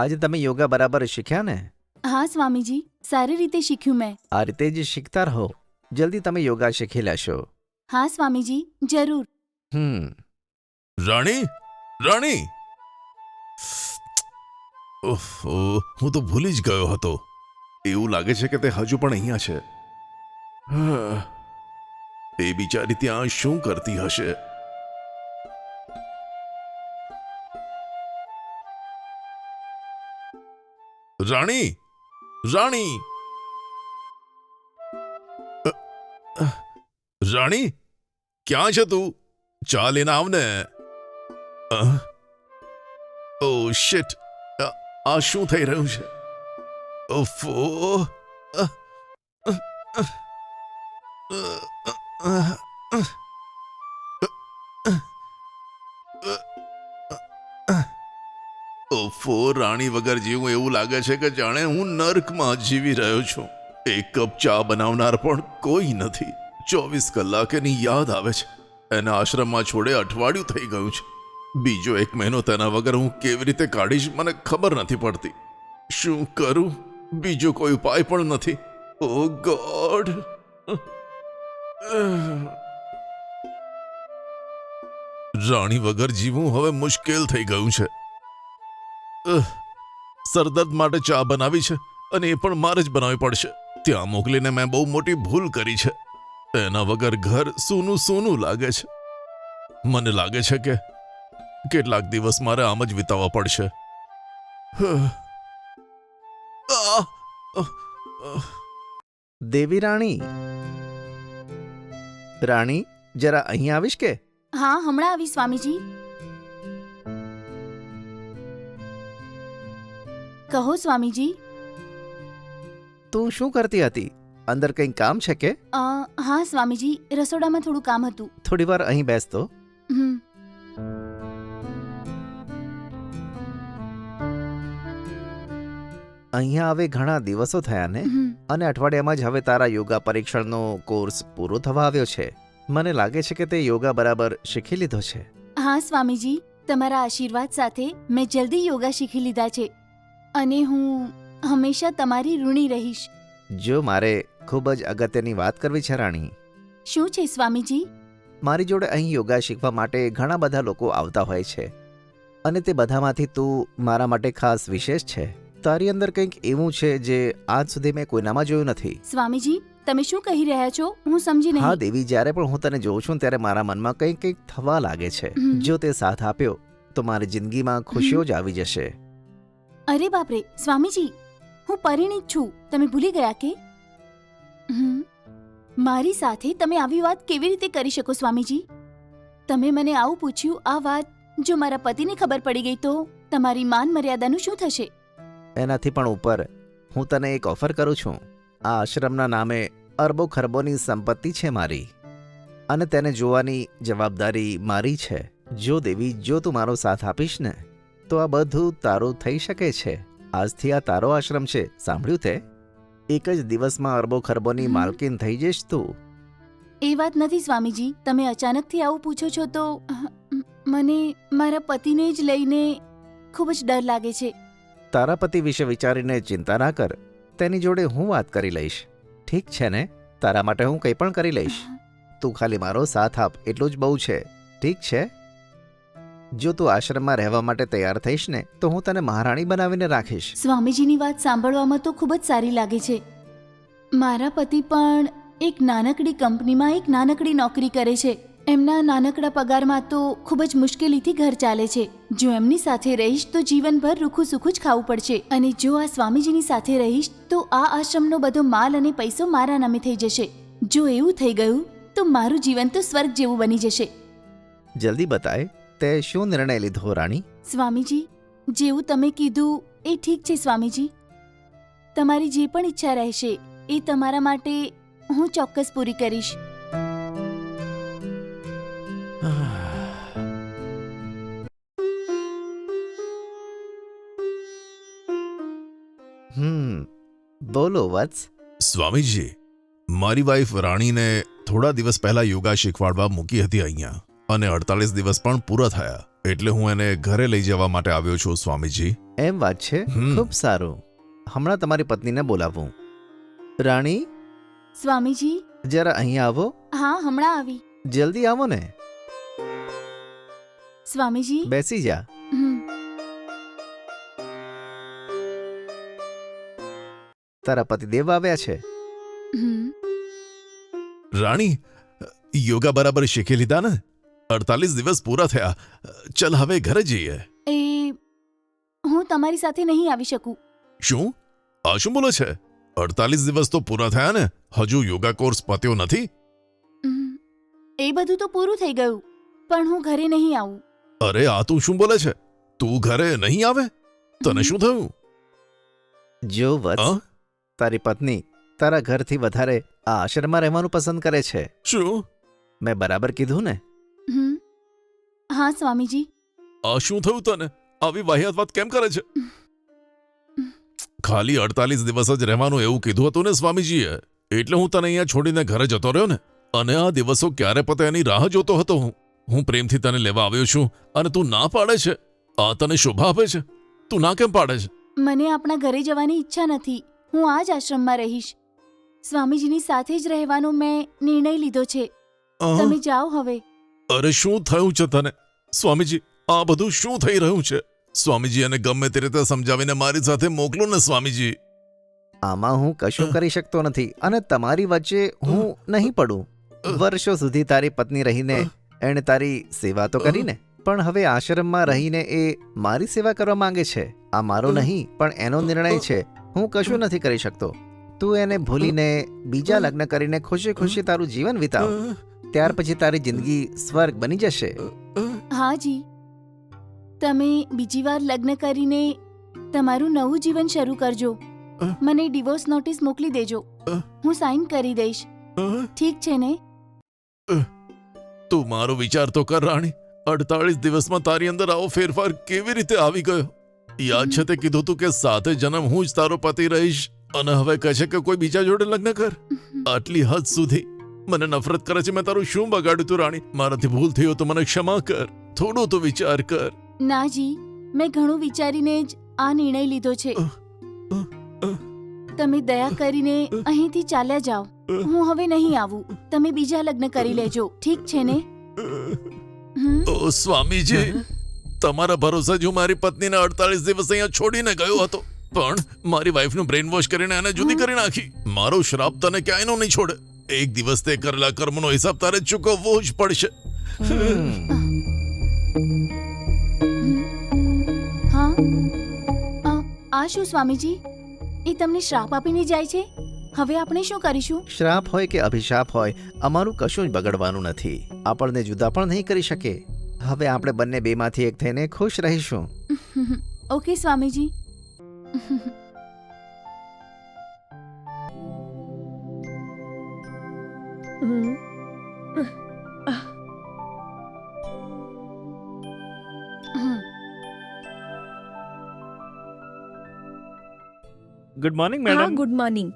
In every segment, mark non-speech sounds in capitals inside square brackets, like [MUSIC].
આજે તમે યોગા બરાબર શીખ્યા ને? હા સ્વામીજી. સારી રીતે શીખ્યું મેં. આ રીતે જ શીખતા રહો. જલ્દી તમે યોગા શીખી લેશો. હા સ્વામીજી. જરૂર. હમ. રાણી? રાણી? ઓહો હું તો ભૂલી જ ગયો હતો. એવું લાગે છે કે તે હજુ પણ અહીંયા છે. એ બિચારી ત્યાં શું કરતી હશે? રાણી રાણી રાણી ક્યાં છે તું ચા લઈને આવને ઓ શિટ આ શું થઈ રહ્યું છે ઓફો ઓફો રાણી વગર જીવું એવું લાગે છે કે જાણે હું નર્કમાં જીવી રહ્યો છું. એક કપ ચા બનાવનાર પણ કોઈ નથી. ચોવીસ કલાકેની યાદ આવે છે. એના આશ્રમમાં છોડે અઠવાડિયું થઈ ગયું છે. બીજો એક મહિનો તેના વગર હું કેવી રીતે કાઢીશ મને ખબર નથી પડતી. શું કરું? બીજો કોઈ ઉપાય પણ નથી. ઓ ગોડ! રાણી વગર જીવવું હવે મુશ્કેલ થઈ ગયું છે. સરદર્દ માટે ચા બનાવી છે અને એ પણ મારે જ બનાવવી પડશે. ત્યાં મોકલીને મેં બહુ મોટી ભૂલ કરી છે. એના વગર ઘર સૂનું સૂનું લાગે છે. મને લાગે છે કે કેટલાક દિવસ મારે આમ જ વિતાવવા પડશે. દેવી રાણી. રાણી જરા અહીં આવીશ કે? હા હમણાં આવી સ્વામીજી. કહો સ્વામીજી. તું શું કરતી હતી? અંદર કંઈ કામ છે કે? અ, હા સ્વામીજી રસોડામાં થોડું કામ હતું. થોડી વાર અહીં બેસતો. હમ. અહીંયા આવે ઘણા દિવસો થયા ને હમ. અને અઠવાડિયામાં જ હવે તારા યોગા પરીક્ષણનો કોર્સ પૂરો થવા આવ્યો છે. મને લાગે છે કે તે યોગા બરાબર શીખી લીધો છે. હા સ્વામીજી તમારા આશીર્વાદ સાથે મેં જલ્દી યોગા શીખી લીધા છે. અને હું હંમેશા તમારી ઋણી રહીશ. જો મારે ખૂબ જ અગત્યની વાત કરવી છે રાણી. શું છે સ્વામીજી? મારી જોડે અહીં યોગા શીખવા માટે ઘણા બધા લોકો આવતા હોય છે. અને તે બધામાંથી તું મારા માટે ખાસ વિશેષ છે. તારી અંદર કંઈક એવું છે જે આજ સુધી મેં કોઈનામાં જોયું નથી. સ્વામીજી તમે શું કહી રહ્યા છો? હું સમજી હા નહીં દેવી જ્યારે પણ હું તને જોઉં છું ત્યારે મારા મનમાં કંઈક કંઈક થવા લાગે છે. હમ. જો તે સાથ આપ્યો તો મારી જિંદગીમાં ખુશીઓ જ આવી જશે. અરે બાપરે, સ્વામીજી, હું પરિણીત છું. તમે ભૂલી ગયા કે? મારી સાથે તમે આવી વાત કેવી રીતે કરી શકો, સ્વામીજી? તમે મને આવું પૂછ્યું, આ વાત જો મારા પતિને ખબર પડી ગઈ તો તમારી માન મર્યાદાનું શું થશે? એનાથી પણ ઉપર હું તને એક ઓફર કરું છું. આ આશ્રમના નામે અરબો ખરબોની સંપત્તિ છે મારી. અને તેને જોવાની જવાબદારી મારી છે. જો દેવી, જો તું મારો સાથ આપીશ ને તો આ બધું તારું થઈ શકે છે. આજથી આ તારો આશ્રમ છે. સાંભળ્યું તે? એક જ દિવસમાં અરબો ખરબોની માલકીન થઈ જઈશ તું. એ વાત નથી સ્વામીજી. તમે અચાનકથી આવું પૂછો છો તો મને મારા પતિને જ લઈને ખૂબ જ ડર લાગે છે. તારા પતિ વિશે વિચારીને ચિંતા ના કર. તેની જોડે હું વાત કરી લઈશ. ઠીક છે ને? તારા માટે હું કંઈ પણ કરી લઈશ. તું ખાલી મારો સાથ આપ. એટલું જ બહુ છે. ઠીક છે? જો તું આશ્રમમાં રહેવા માટે તૈયાર થઈશ ને તો હું તને મહારાણી બનાવીને રાખીશ. સ્વામીજીની વાત સાંભળવામાં તો ખૂબ જ સારી લાગે છે. મારા પતિ પણ એક નાનકડી કંપનીમાં એક નાનકડી નોકરી કરે છે. એમના નાનકડા પગારમાં તો ખૂબ જ મુશ્કેલીથી ઘર ચાલે છે. જો એમની સાથે રહીશ તો જીવનભર રૂખું સુખું જ ખાવું પડશે. અને જો આ સ્વામીજીની સાથે રહીશ તો આ આશ્રમનો બધો માલ અને પૈસો મારા નામે થઈ જશે. જો એવું થઈ ગયું તો મારું જીવન તો સ્વર્ગ જેવું બની જશે. જલ્દી બતાય તે શું નિર્ણય લીધો રાણી? સ્વામીજી જેવું તમે કીધું એ ઠીક છે સ્વામીજી. તમારી જે પણ ઈચ્છા રહેશે એ તમારા માટે હું ચોક્કસ પૂરી કરીશ. [SIGHS] હમ બોલો વત્સ. સ્વામીજી મારી વાઈફ રાણીને થોડા દિવસ પહેલા યોગા શીખવાડવા મૂકી હતી અહીંયા. અને અડતાલીસ દિવસ પણ પૂરા થયા. એટલે હું એને ઘરે લઈ જવા માટે આવ્યો છું સ્વામીજી. એમ વાત છે? હમ. ખૂબ સારું. હમણાં તમારી પત્નીને બોલાવું. રાણી? સ્વામીજી? જરા અહીં આવો. હા હમણાં આવી. જલ્દી આવો ને. સ્વામીજી? બેસી જા. હમ, તારા પતિદેવ આવ્યા છે? હમ. રાણી યોગા બરાબર શીખી લીધા ને? અડતાલીસ દિવસ પૂરા થયા. ચલ હવે ઘરે જઈએ. એ હું તમારી સાથે નહીં આવી શકું. શું? આ શું બોલે છે? અડતાલીસ દિવસ તો પૂરા થયા ને હજુ યોગા કોર્સ પત્યો નથી. એ બધું તો પૂરું થઈ ગયું પણ હું ઘરે નહીં આવું. અરે આ તું શું બોલે છે? તું ઘરે નહીં આવે? તને શું થયું? જો વત્સ? તારી પત્ની તારા ઘરથી વધારે આ આશ્રમમાં રહેવાનું પસંદ કરે છે. શું? મેં બરાબર કીધું ને. હા સ્વામીજી. આ શું થયું તને? આવી વાહિયાત વાત કેમ કરે છે? ખાલી અડતાલીસ દિવસ જ રહેવાનું એવું કીધું હતું ને સ્વામીજીએ. એટલે હું તને અહીંયા છોડીને ઘરે જતો રહ્યો ને. અને આ દિવસો ક્યારે પતે એની રાહ જોતો હતો હું. હું પ્રેમથી તને લેવા આવ્યો છું અને તું ના પાડે છે. આ તને શોભા આપે છે? તું ના કેમ પાડે છે? મને આપણા ઘરે જવાની ઈચ્છા નથી. હું આ જ આશ્રમમાં રહીશ. સ્વામીજીની સાથે જ રહેવાનો મેં નિર્ણય લીધો છે. તમે જાઓ હવે. અરે શું થયું છે તને? સ્વામીજી આ બધું શું થઈ રહ્યું છે? સ્વામીજી અને ગમે તે રીતે સમજાવીને મારી સાથે મોકલો ને સ્વામીજી. આમાં હું કશું કરી શકતો નથી અને તમારી વચ્ચે હું નહીં પડું. વર્ષો સુધી તારી પત્ની રહીને એણે તારી સેવા તો કરીને પણ હવે આશ્રમમાં રહીને એ મારી સેવા કરવા માંગે છે. આ મારો નહીં પણ એનો નિર્ણય છે. હું કશું નથી કરી શકતો. તું એને ભૂલીને બીજા લગ્ન કરીને ખુશી ખુશી તારું જીવન વિતાવ. ત્યાર પછી તારી જિંદગી સ્વર્ગ બની જશે. હા જી. તમે બીજી વાર લગ્ન કરીને તમારું નવું જીવન શરૂ કરજો. મને ડિવોર્સ નોટિસ મોકલી દેજો. હું સાઇન કરી દઈશ. ઠીક છે ને? તું મારો વિચાર તો કર રાણી. અડતાળીસ દિવસમાં તારી અંદર આવો ફેરફાર કેવી રીતે આવી ગયો? યાદ છે તે કીધું તું કે સાથે જન્મ હું જ તારો પતિ રહીશ. અને હવે કહે છે કે કોઈ બીજા જોડે લગ્ન કર. આટલી હદ સુધી. મને નફરત કરે છે મેં તારું શું બગાડ્યું તું રાણી? મારાથી ભૂલ થયો તો મને ક્ષમા કર. થોડો તો વિચાર કર. ના જી મેં ઘણું વિચારીને જ આ નિર્ણય લીધો છે. તમે દયા કરીને અહીંથી ચાલ્યા જાઓ. હું હવે નહીં આવું. તમે બીજા લગ્ન કરી લેજો. ઠીક છે ને? ઓ સ્વામીજી તમારા ભરોસે જ હું મારી પત્નીને અડતાલીસ દિવસ અહીંયા છોડીને ગયો હતો. પણ મારી વાઈફનું બ્રેન વોશ કરીને એને જુદી કરી નાખી. મારો શ્રાપ તને ક્યાંયનો નહીં છોડે. એક દિવસ તે કરેલા કર્મનો હિસાબ તારે ચૂકવવો જ પડશે. હા? અ, આ શું સ્વામીજી? એ તમને શ્રાપ આપીને જાય છે? હવે આપણે શું કરીશું? શ્રાપ હોય કે અભિશાપ હોય અમારું કશું જ બગડવાનું નથી. આપણને જુદા પણ નહીં કરી શકે. હવે આપણે બંને બેમાંથી એક થઈને ખુશ રહીશું. [LAUGHS] ઓકે સ્વામીજી. ગુડ મોર્નિંગ હા મેડમ ગુડ મોર્નિંગ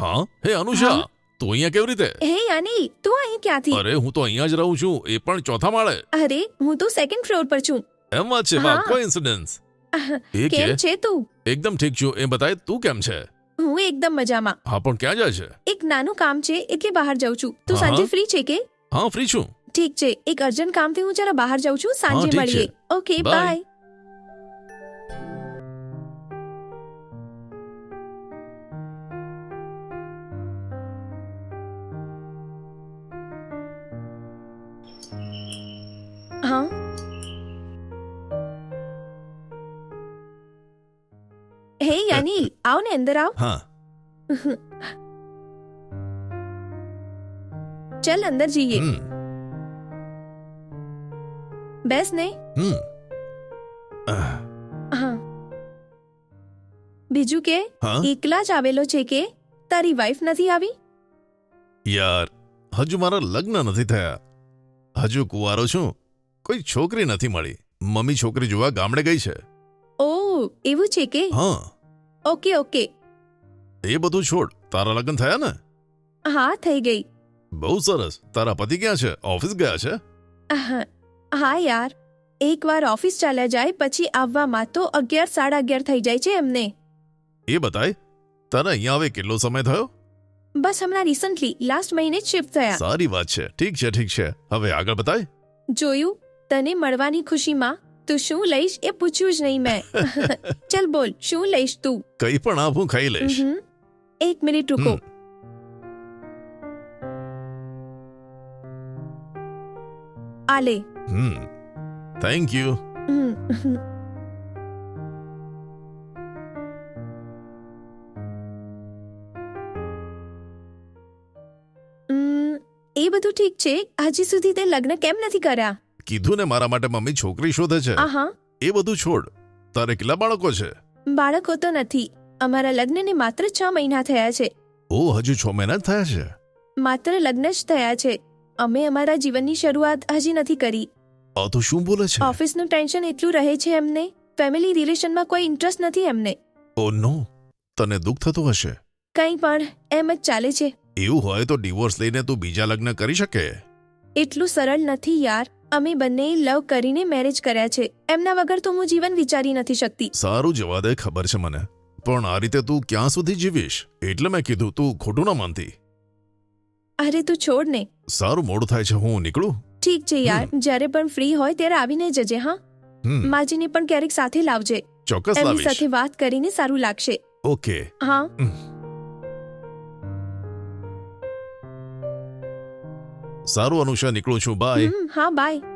હા? હે અનુષા હા? તું અહીંયા કેવી રીતે? હે યાની તું અહીં ક્યાંથી? અરે હું તો અહીંયા જ રહું છું. એ પણ ચોથા માળે. અરે હું તો સેકન્ડ ફ્લોર પર છું. એમ વાત છે વાહ હા. કોઇન્સિડન્સ એ કે? કેમ છે તું? એકદમ ઠીક છું. એ બતાય તું કેમ છે? હું એકદમ મજામાં. હા પણ ક્યાં જાય છે? એક નાનું કામ છે એટલે બહાર જાઉં છું. તું હા, સાંજે ફ્રી છે કે? હા ફ્રી છું. ઠીક છે. એક અર્જન્ટ કામથી હું જરા બહાર જાઉં છું. સાંજે ઠીક છે. મળીએ ઓકે. બાય હા હે યાની આવ ને અંદર આવ હા ચલ અંદર જઈએ હમ બેસ ને હમ આહ, હા બીજું કે હા એકલા જ આવેલો છે કે તારી વાઈફ નથી આવી યાર હજુ મારા લગ્ન નથી થયા હજુ કુંવારો છું કોઈ છોકરી નથી મળી. મમ્મી છોકરી જોવા ગામડે ગઈ છે. ઓ એવું છે કે? હા. Okay okay. એ બધું છોડ તારા લગ્ન થયા ને? હા થઈ ગઈ. બહુ સરસ. તારા પતિ ક્યાં છે? ઓફિસ ગયા છે? આહા. હા યાર. એકવાર ઓફિસ ચાલ્યા જાય પછી આવવામાં તો અગિયાર સાડા અગિયાર થઈ જાય છે એમને. એ બતાય તને અહીંયા આવે કેટલો સમય થયો? બસ હમણાં રિસન્ટલી લાસ્ટ મહિને જ શિફ્ટ થયા. સારી વાત છે. ઠીક છે ઠીક છે. હવે આગળ બતાય. જોયું? તને મળવાની ખુશીમાં તું શું લઈશ એ પૂછ્યું જ નહીં મેં. [LAUGHS] ચલ બોલ શું લઈશ તું? કંઈ પણ આપ હું ખાઈ લઈશ. હમ. એક મિનિટ રૂકો. હમ. આ લે. હમ થેન્ક યુ હમ. ઉમ, એ બધું ઠીક છે? હજી સુધી તે લગ્ન કેમ નથી કર્યા? કીધું ને મારા માટે મમ્મી છોકરી શોધે છે. આહા. એ બધું છોડ. તારે કેટલા બાળકો છે? બાળકો તો નથી. અમારા લગ્નને માત્ર છ મહિના થયા છે. ઓ હજુ છ મહિના જ થયા છે? માત્ર લગ્ન જ થયા છે. અમે અમારા જીવનની શરૂઆત હજી નથી કરી. આ તો શું બોલે છે? ઓફિસનું ટેન્શન એટલું રહે છે એમને. ફેમિલી રિલેશનમાં કોઈ ઇન્ટરેસ્ટ નથી એમને. ઓ નો. તને દુઃખ થતું હશે? કંઈ પણ. એમ જ ચાલે છે. એવું હોય તો ડિવોર્સ લઈને તું બીજા લગ્ન કરી શકે. એટલું સરળ નથી યાર. અમે બંને લવ કરીને મેરેજ કર્યા છે. એમના વગર તો હું જીવન વિચારી નથી શકતી. સારું જવા દે ખબર છે મને. પણ આ રીતે તું ક્યાં સુધી જીવીશ? એટલે મેં કીધું તું ખોટું ના માનતી. અરે તું છોડ ને. સારું મોડું થાય છે હું નીકળું? ઠીક છે યાર. જ્યારે પણ ફ્રી હોય ત્યારે આવીને જજે હા? માજીને પણ ક્યારેક સાથે લાવજે. ચોક્કસ એમની સાથે વાત કરીને સારું લાગશે. ઓકે. હા? સારું અનુષા નીકળું છું બાય હા બાય